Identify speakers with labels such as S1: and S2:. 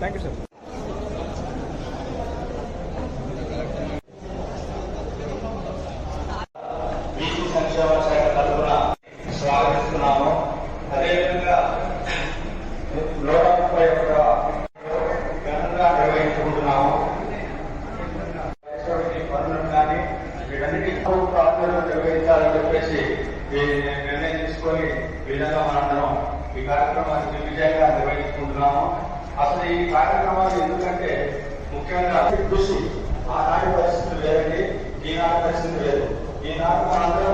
S1: Thank you, sir. నిర్ణయం తీసుకొని విధంగా మనందరం ఈ కార్యక్రమాన్ని దిగ్విజయంగా నిర్వహించుకుంటున్నాము. అసలు ఈ కార్యక్రమాలు ఎందుకంటే ముఖ్యంగా కృషి ఆనాటి పరిస్థితులు వేరండి ఈనాటి పరిస్థితి లేదు ఈనాడు మనందరం